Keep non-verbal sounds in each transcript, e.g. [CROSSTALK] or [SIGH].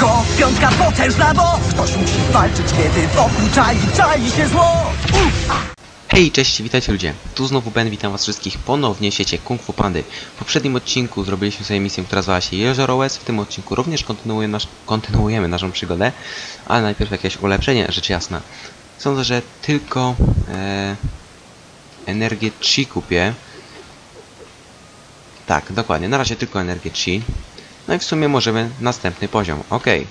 go piątka potężna, bo ktoś musi walczyć, kiedy wokół czai, czai się zło. Hej, cześć, witajcie ludzie. Tu znowu Ben, witam was wszystkich ponownie w świecie Kung Fu Pandy. W poprzednim odcinku zrobiliśmy sobie misję, która zwała się Jezioro Łez. W tym odcinku również kontynuujemy, nasz, kontynuujemy naszą przygodę, ale najpierw jakieś ulepszenie, rzecz jasna. Sądzę, że tylko e, energię Chi kupię. Tak, dokładnie, na razie tylko energię Chi. No i w sumie możemy następny poziom, okej.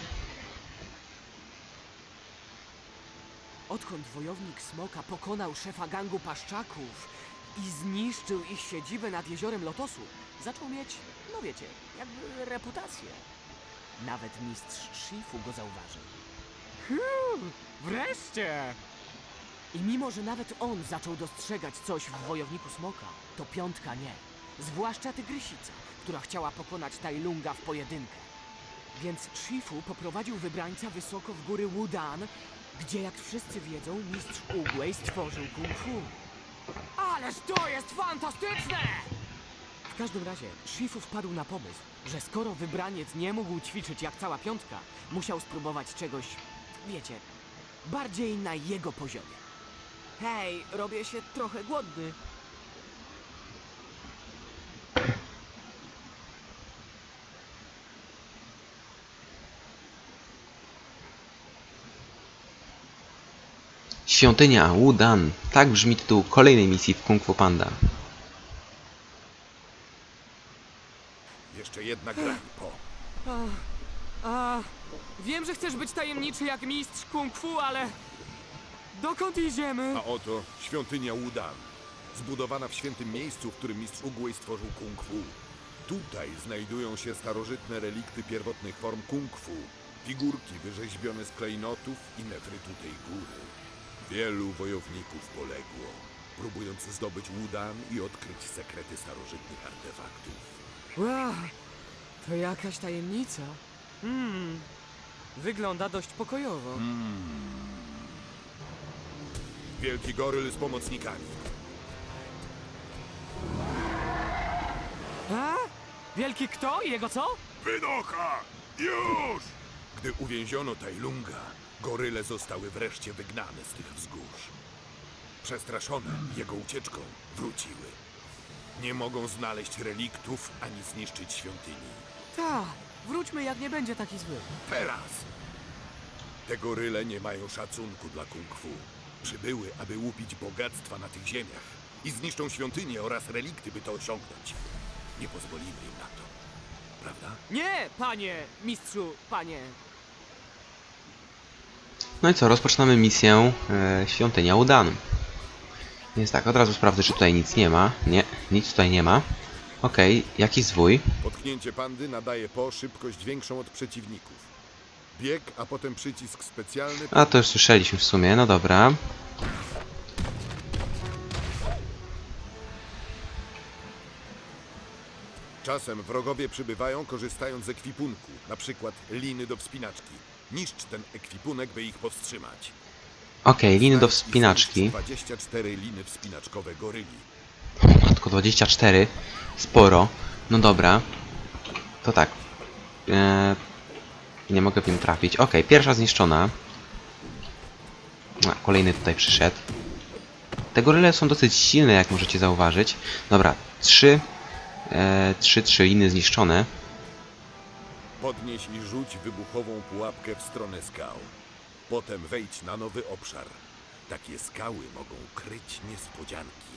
Odkąd wojownik Smoka pokonał szefa gangu paszczaków i zniszczył ich siedzibę nad jeziorem Lotosu, zaczął mieć, no wiecie, jakby reputację. Nawet mistrz Shifu go zauważył. Hmm, wreszcie! I mimo, że nawet on zaczął dostrzegać coś w wojowniku Smoka, to piątka nie. Zwłaszcza tygrysica, która chciała pokonać Tajlunga w pojedynkę. Więc Shifu poprowadził wybrańca wysoko w góry Wudan, gdzie jak wszyscy wiedzą, mistrz Uguay stworzył kung fu. Ależ to jest fantastyczne! W każdym razie, Shifu wpadł na pomysł, że skoro wybraniec nie mógł ćwiczyć jak cała piątka, musiał spróbować czegoś, wiecie, bardziej na jego poziomie. Hej, robię się trochę głodny. Świątynia Wudan. Tak brzmi tytuł kolejnej misji w Kung Fu Panda. Jeszcze jedna gra po. A, wiem, że chcesz być tajemniczy jak mistrz kung fu, ale... Dokąd idziemy? A oto świątynia Wudan. Zbudowana w świętym miejscu, w którym mistrz Uguay stworzył kung fu. Tutaj znajdują się starożytne relikty pierwotnych form kung fu. Figurki wyrzeźbione z klejnotów i nefrytu tej góry. Wielu wojowników poległo, próbując zdobyć Wudan i odkryć sekrety starożytnych artefaktów. Wow, to jakaś tajemnica. Hmm, wygląda dość pokojowo. Wielki goryl z pomocnikami. A? Wielki kto? Jego co? Wynocha! Już! Gdy uwięziono Tajlunga, goryle zostały wreszcie wygnane z tych wzgórz. Przestraszone jego ucieczką wróciły. Nie mogą znaleźć reliktów ani zniszczyć świątyni. Tak, wróćmy jak nie będzie taki zły. Teraz! Te goryle nie mają szacunku dla kung fu. Przybyły, aby łupić bogactwa na tych ziemiach i zniszczą świątynię oraz relikty, by to osiągnąć. Nie pozwolimy im na to. Prawda? Nie, panie, mistrzu, panie. No i co, rozpoczynamy misję e, Świątynia Udan. Więc tak, od razu sprawdzę, czy tutaj nic nie ma. Nie, nic tutaj nie ma. Okej, jakiś zwój. Potknięcie pandy nadaje po szybkość większą od przeciwników. Bieg, a potem przycisk specjalny. A to już słyszeliśmy w sumie, no dobra. Czasem wrogowie przybywają korzystając z ekwipunku, na przykład liny do wspinaczki. Niszcz ten ekwipunek, by ich powstrzymać. Okej, liny do wspinaczki. zniszcz 24 liny wspinaczkowe goryli. O, matko, 24. Sporo. No dobra. To tak. Eee, nie mogę w nim trafić. Okej, pierwsza zniszczona. A, kolejny tutaj przyszedł. Te goryle są dosyć silne, jak możecie zauważyć. Dobra, trzy, e, trzy, trzy liny zniszczone. Podnieś i rzuć wybuchową pułapkę w stronę skał. Potem wejdź na nowy obszar. Takie skały mogą kryć niespodzianki.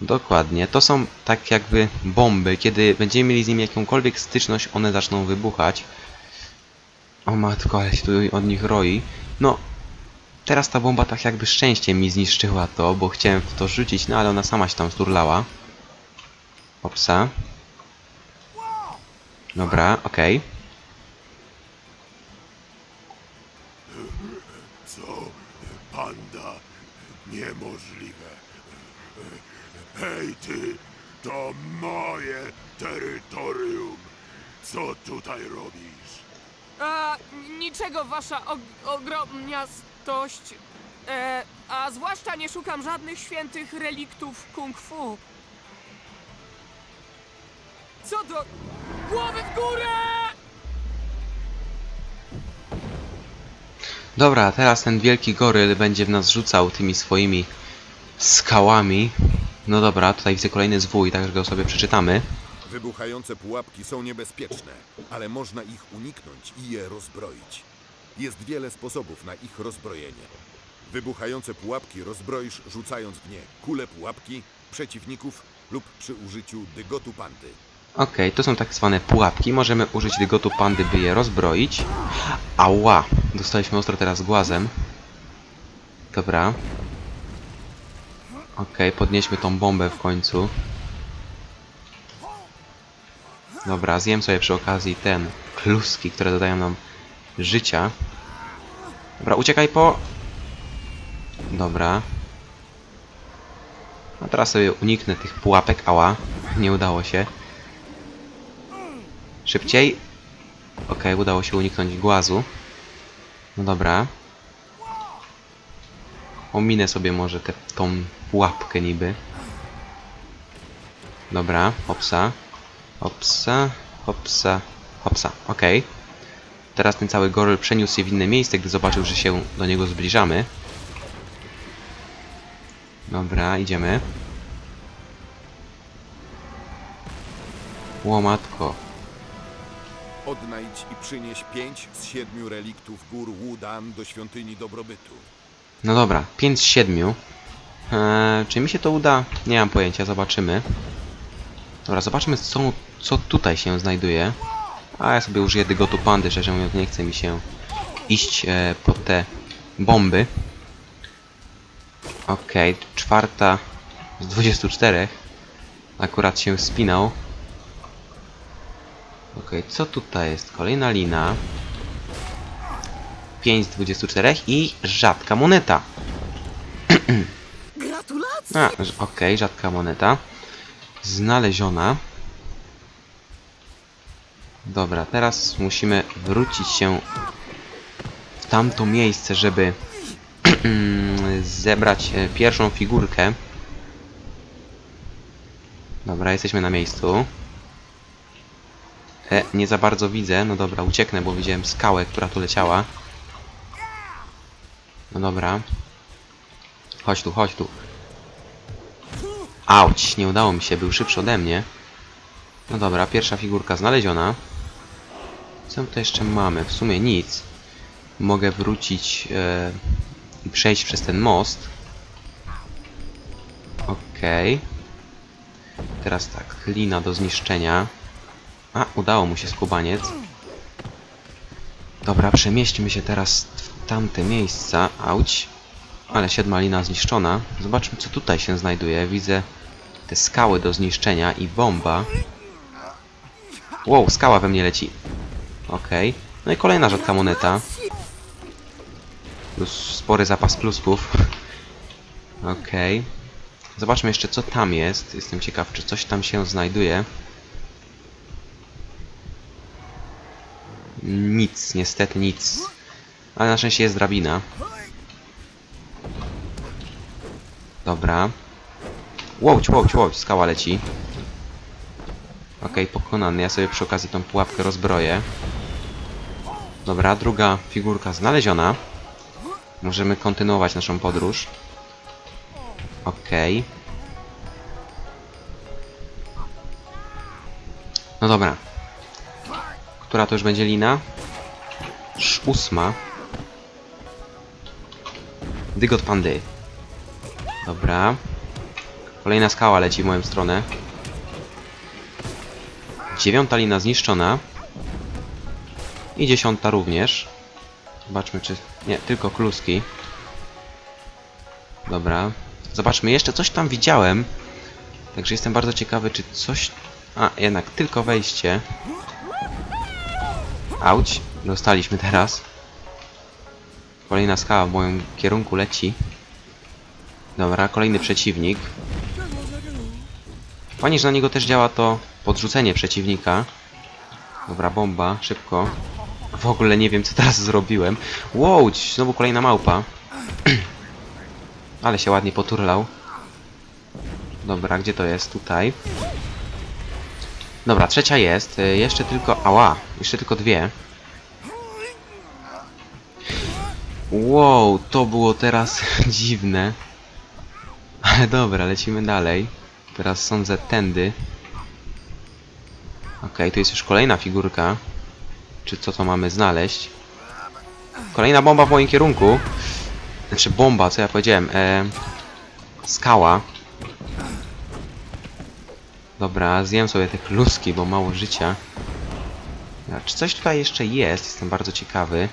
Dokładnie. To są tak jakby bomby. Kiedy będziemy mieli z nimi jakąkolwiek styczność, one zaczną wybuchać. O matko, ale się tu od nich roi. No, teraz ta bomba tak jakby szczęściem mi zniszczyła to, bo chciałem w to rzucić, no ale ona sama się tam sturlała. Opsa. Dobra, okej. Co? Panda? Niemożliwe. Hej ty, to moje terytorium. Co tutaj robisz? A, niczego, wasza og ogromniastość. E, a zwłaszcza nie szukam żadnych świętych reliktów kung fu. Co do... Głowy w górę! Dobra, teraz ten wielki goryl będzie w nas rzucał tymi swoimi skałami. No dobra, tutaj widzę kolejny zwój, także go sobie przeczytamy. Wybuchające pułapki są niebezpieczne, ale można ich uniknąć i je rozbroić. Jest wiele sposobów na ich rozbrojenie. Wybuchające pułapki rozbroisz rzucając w nie kule pułapki, przeciwników lub przy użyciu dygotu pandy. Okej, to są tak zwane pułapki. Możemy użyć dygotu pandy, by je rozbroić. Ała! Dostaliśmy ostro teraz głazem. Dobra. Okej, podnieśmy tą bombę w końcu. Dobra, zjem sobie przy okazji ten kluski, które dodają nam życia. Dobra, uciekaj po... Dobra. A teraz sobie uniknę tych pułapek. Ała, nie udało się. Szybciej. Okej, udało się uniknąć głazu. No dobra. Ominę sobie może tę tą pułapkę niby. Dobra, hopsa. Hopsa, hopsa, hopsa. Okej. Teraz ten cały goryl przeniósł się w inne miejsce, gdy zobaczył, że się do niego zbliżamy. Dobra, idziemy. Łomatko. Odnajdź i przynieś pięć z siedmiu reliktów gór Wudan do świątyni dobrobytu. No dobra, 5 z 7. Eee, czy mi się to uda? Nie mam pojęcia, zobaczymy. Dobra, zobaczmy co, co tutaj się znajduje. A ja sobie użyję dygotu pandy, szczerze mówiąc nie chce mi się iść e, po te bomby. Okej, czwarta z 24. Akurat się spinał. Okej, co tutaj jest? Kolejna lina. 5 z 24 i rzadka moneta. [CLEARS THROAT] Gratulacje! A, okej, rzadka moneta. Znaleziona. Dobra, teraz musimy wrócić się w tamto miejsce, żeby [CLEARS THROAT] zebrać e, pierwszą figurkę. Dobra, jesteśmy na miejscu. E, nie za bardzo widzę. No dobra, ucieknę, bo widziałem skałę, która tu leciała. No dobra. Chodź tu, chodź tu. Auć, nie udało mi się, był szybszy ode mnie. No dobra, pierwsza figurka znaleziona. Co tu jeszcze mamy? W sumie nic. Mogę wrócić e, i przejść przez ten most. Okej. Teraz tak, lina do zniszczenia. A, udało mu się skubaniec. Dobra, przemieśćmy się teraz w tamte miejsca. Auć. Ale siedma lina zniszczona. Zobaczmy, co tutaj się znajduje. Widzę te skały do zniszczenia i bomba. Wow, skała we mnie leci. Okej. No i kolejna rzadka moneta. Plus spory zapas plusków. Okej. Zobaczmy jeszcze, co tam jest. Jestem ciekaw, czy coś tam się znajduje. Nic, niestety nic. Ale na szczęście jest drabina. Dobra. Łódź, łódź, łódź, skała leci. Okej, pokonany. Ja sobie przy okazji tą pułapkę rozbroję. Dobra, druga figurka znaleziona. Możemy kontynuować naszą podróż. Okej. No dobra. Która to już będzie lina? Ósma. Dygot pandy. Dobra. Kolejna skała leci w moją stronę. Dziewiąta lina zniszczona. I dziesiąta również. Zobaczmy czy... Nie, tylko kluski. Dobra. Zobaczmy, jeszcze coś tam widziałem. Także jestem bardzo ciekawy, czy coś... A, jednak tylko wejście. Auć. Dostaliśmy teraz. Kolejna skała w moim kierunku leci. Dobra, kolejny przeciwnik. Fajnie, że na niego też działa to podrzucenie przeciwnika. Dobra, bomba, szybko. W ogóle nie wiem, co teraz zrobiłem. Łódź! Znowu kolejna małpa. [CLEARS THROAT] Ale się ładnie poturlał. Dobra, gdzie to jest? Tutaj. Dobra, trzecia jest. Y, Jeszcze tylko... Ała! Jeszcze tylko dwie. Wow, to było teraz [LAUGHS] dziwne. Ale dobra, lecimy dalej. Teraz sądzę tędy. Okej, tu jest już kolejna figurka. Czy co to mamy znaleźć? Kolejna bomba w moim kierunku. Znaczy bomba, co ja powiedziałem. E, skała. Dobra, zjem sobie te kluski, bo mało życia. Czy coś tutaj jeszcze jest? Jestem bardzo ciekawy.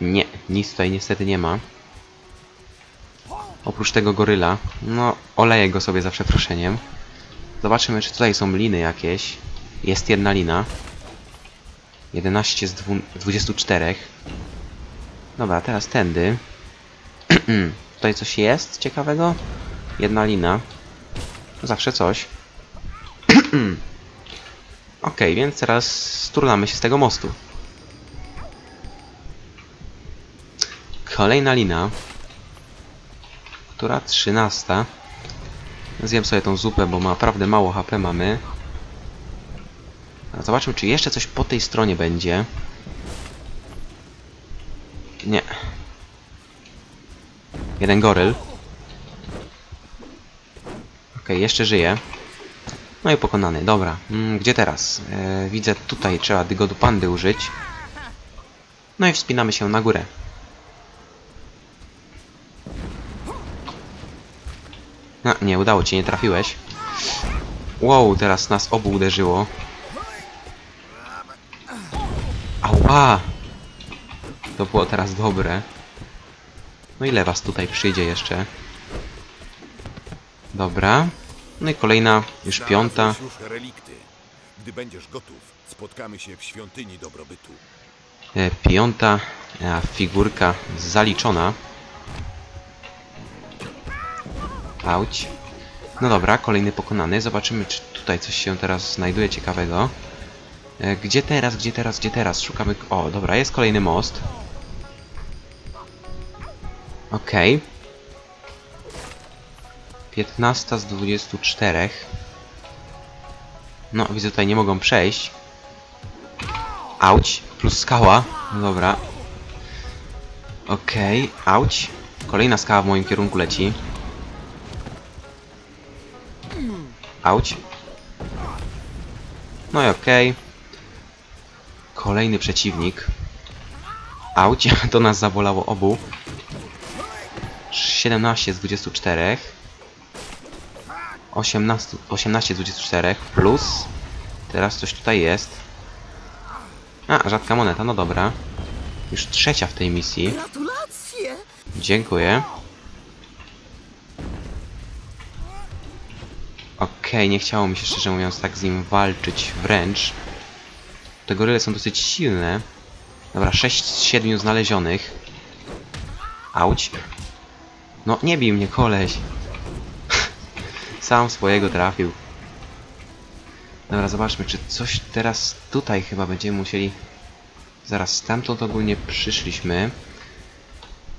Nie, nic tutaj niestety nie ma. Oprócz tego goryla. No, oleję go sobie za przeproszeniem. Zobaczymy, czy tutaj są liny jakieś. Jest jedna lina. 11 z dwu- 24. Dobra, teraz tędy. [CLEARS THROAT] tutaj coś jest ciekawego? Jedna lina. Zawsze coś. [CLEARS THROAT] Ok, więc teraz sturnamy się z tego mostu. Kolejna lina. Która? 13. Zjem sobie tą zupę, bo naprawdę mało HP mamy. Zobaczmy, czy jeszcze coś po tej stronie będzie. Nie. Jeden goryl. Okej, jeszcze żyje. No i pokonany, dobra. Mm, gdzie teraz? E, widzę tutaj trzeba dygodu pandy użyć. No i wspinamy się na górę. No, nie udało ci, nie trafiłeś. Wow, teraz nas obu uderzyło. Ała! To było teraz dobre. No ile was tutaj przyjdzie jeszcze? Dobra. No i kolejna, już piąta. Gdy będziesz gotów, spotkamy się w świątyni dobrobytu. E, piąta figurka zaliczona. Auć. No dobra, kolejny pokonany. Zobaczymy, czy tutaj coś się teraz znajduje ciekawego. E, Gdzie teraz, gdzie teraz, gdzie teraz? Szukamy... O, dobra, jest kolejny most. Okej. 15 z 24. No, widzę, tutaj nie mogą przejść. Auć, plus skała. No dobra. Okej, auć. Kolejna skała w moim kierunku leci. Auć. No i okej. Kolejny przeciwnik. Auć, [LAUGHS] to nas zabolało obu. 17 z 24. 18, 18 z 24 plus. Teraz coś tutaj jest. A, rzadka moneta, no dobra. Już trzecia w tej misji. Dziękuję. Nie chciało mi się szczerze mówiąc tak z nim walczyć wręcz. Te goryle są dosyć silne. Dobra, 6 z 7 znalezionych. Auć. No, nie bij mnie, koleś. [LAUGHS] Sam swojego trafił. Dobra, zobaczmy, czy coś teraz tutaj chyba będziemy musieli... Zaraz, stamtąd ogólnie przyszliśmy.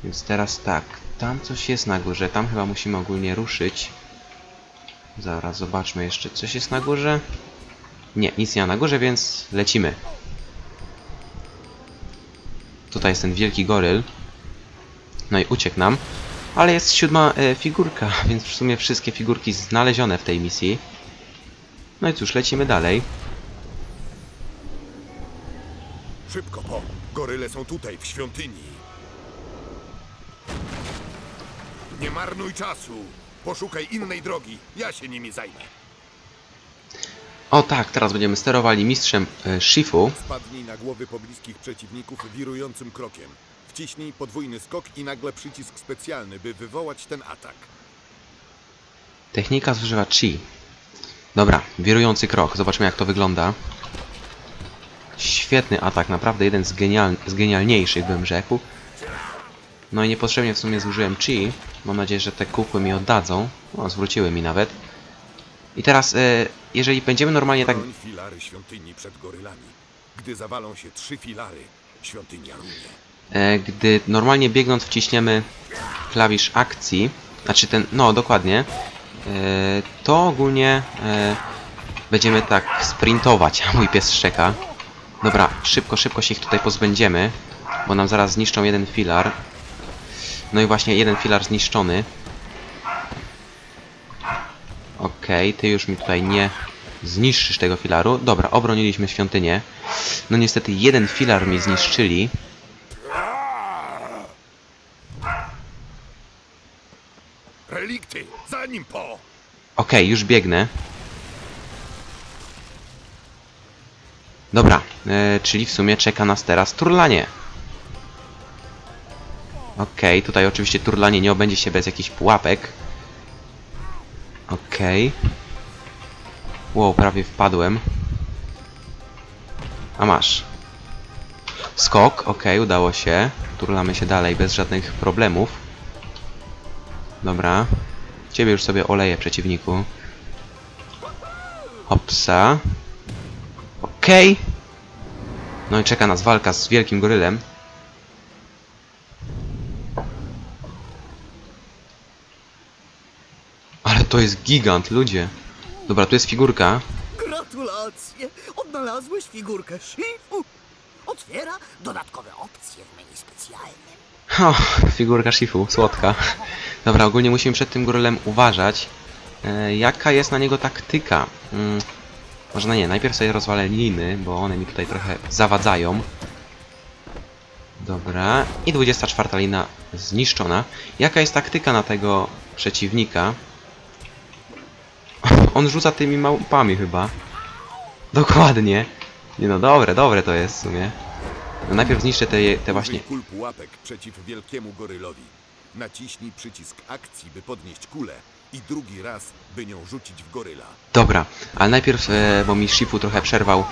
Więc teraz tak, tam coś jest na górze, tam chyba musimy ogólnie ruszyć. Zaraz zobaczmy jeszcze, coś jest na górze? Nie, nic nie ma na górze, więc lecimy. Tutaj jest ten wielki goryl. No i uciekł nam. Ale jest siódma e, figurka, [LAUGHS] więc w sumie wszystkie figurki znalezione w tej misji. No i cóż, lecimy dalej. Szybko, po. Goryle są tutaj, w świątyni. Nie marnuj czasu. Poszukaj innej drogi. Ja się nimi zajmę. O tak, teraz będziemy sterowali mistrzem e, Shifu. Spadnij na głowy pobliskich przeciwników wirującym krokiem. Wciśnij podwójny skok i nagle przycisk specjalny, by wywołać ten atak. Technika zużywa chi. Dobra, wirujący krok. Zobaczmy jak to wygląda. Świetny atak, naprawdę jeden z, genial z genialniejszych bym rzekł. No i niepotrzebnie w sumie zużyłem chi. Mam nadzieję, że te kukły mi oddadzą. O, zwróciły mi nawet. I teraz, e, jeżeli będziemy normalnie tak... Filary świątyni przed gorylami. Gdy zawalą się trzy filary, świątynia runie. E, gdy normalnie biegnąc wciśniemy klawisz akcji, znaczy ten, no dokładnie, e, to ogólnie e, będziemy tak sprintować, [LAUGHS] a mój pies szczeka. Dobra, szybko, szybko się ich tutaj pozbędziemy. bo nam zaraz zniszczą jeden filar. No i właśnie jeden filar zniszczony. Okej, ty już mi tutaj nie zniszczysz tego filaru. Dobra, obroniliśmy świątynię. No niestety jeden filar mi zniszczyli. Relikty! Za nim po! Okej, już biegnę. Dobra, e, czyli w sumie czeka nas teraz turlanie. Okej, tutaj oczywiście turlanie nie obędzie się bez jakichś pułapek. Okej. Wow, prawie wpadłem. A masz. Skok, okej, udało się. Turlamy się dalej bez żadnych problemów. Dobra. Ciebie już sobie oleję, przeciwniku. Hopsa. Okej. No i czeka nas walka z wielkim gorylem. To jest gigant, ludzie. Dobra, tu jest figurka. Gratulacje! Odnalazłeś figurkę Shifu! Otwiera dodatkowe opcje w menu specjalnym. O, figurka Shifu, słodka. Dobra, ogólnie musimy przed tym gorylem uważać. E, jaka jest na niego taktyka? Mm, może no nie, najpierw sobie rozwalę liny, bo one mi tutaj trochę zawadzają. Dobra, i 24 lina zniszczona. Jaka jest taktyka na tego przeciwnika? On rzuca tymi małpami chyba. Dokładnie. Nie no, dobre, dobre to jest w sumie. No najpierw zniszczę te, te właśnie... Użyj kul pułapek przeciw wielkiemu gorylowi. Naciśnij przycisk akcji, by podnieść kulę i drugi raz, by nią rzucić w goryla. Dobra, ale najpierw, e, bo mi Shifu trochę przerwał.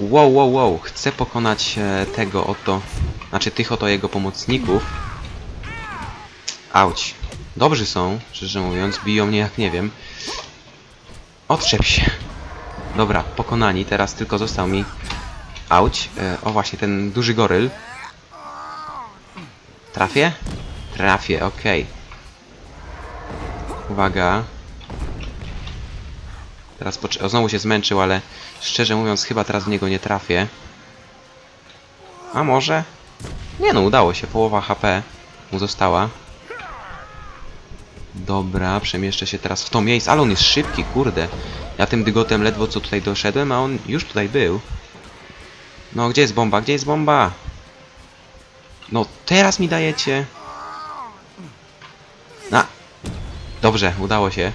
Wow, wow, wow, chcę pokonać e, tego oto, znaczy tych oto jego pomocników. Auć. Dobrzy są, szczerze mówiąc, biją mnie jak nie wiem. Otrzep się. Dobra, pokonani, teraz tylko został mi... Auć. E, o właśnie, ten duży goryl. Trafię? Trafię, okej. Uwaga. Teraz o, znowu się zmęczył, ale szczerze mówiąc chyba teraz w niego nie trafię. A może? Nie no, udało się. Połowa HP mu została. Dobra, przemieszczę się teraz w to miejsce. Ale on jest szybki, kurde. Ja tym dygotem ledwo co tutaj doszedłem, a on już tutaj był. No, gdzie jest bomba? Gdzie jest bomba? No, teraz mi dajecie. Na. Dobrze, udało się.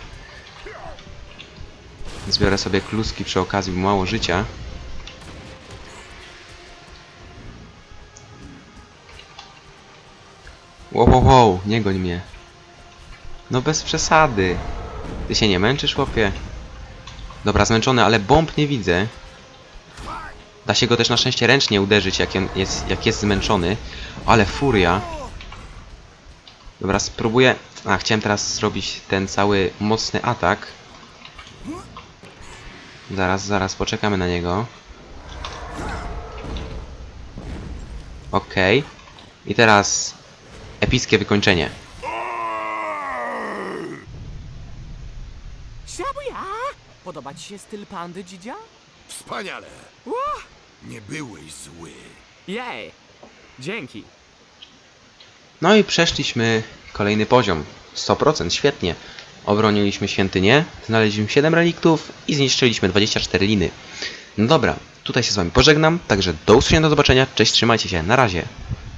Zbiorę sobie kluski przy okazji, bo mało życia. Wow, wow, wow, nie goń mnie. No bez przesady. Ty się nie męczysz, chłopie? Dobra, zmęczony, ale bomb nie widzę. Da się go też na szczęście ręcznie uderzyć, jak, jest, jak jest zmęczony. Ale furia. Dobra, spróbuję... A, chciałem teraz zrobić ten cały mocny atak. Zaraz, zaraz, poczekamy na niego. Okej. I teraz epickie wykończenie. Podoba ci się styl pandy, dzidzia? Wspaniale! Nie byłeś zły. Jej! Dzięki. No i przeszliśmy kolejny poziom. 100%, świetnie. Obroniliśmy świątynię, znaleźliśmy 7 reliktów i zniszczyliśmy 24 liny. No dobra, tutaj się z wami pożegnam, także do usłyszenia, do zobaczenia, cześć, trzymajcie się, na razie.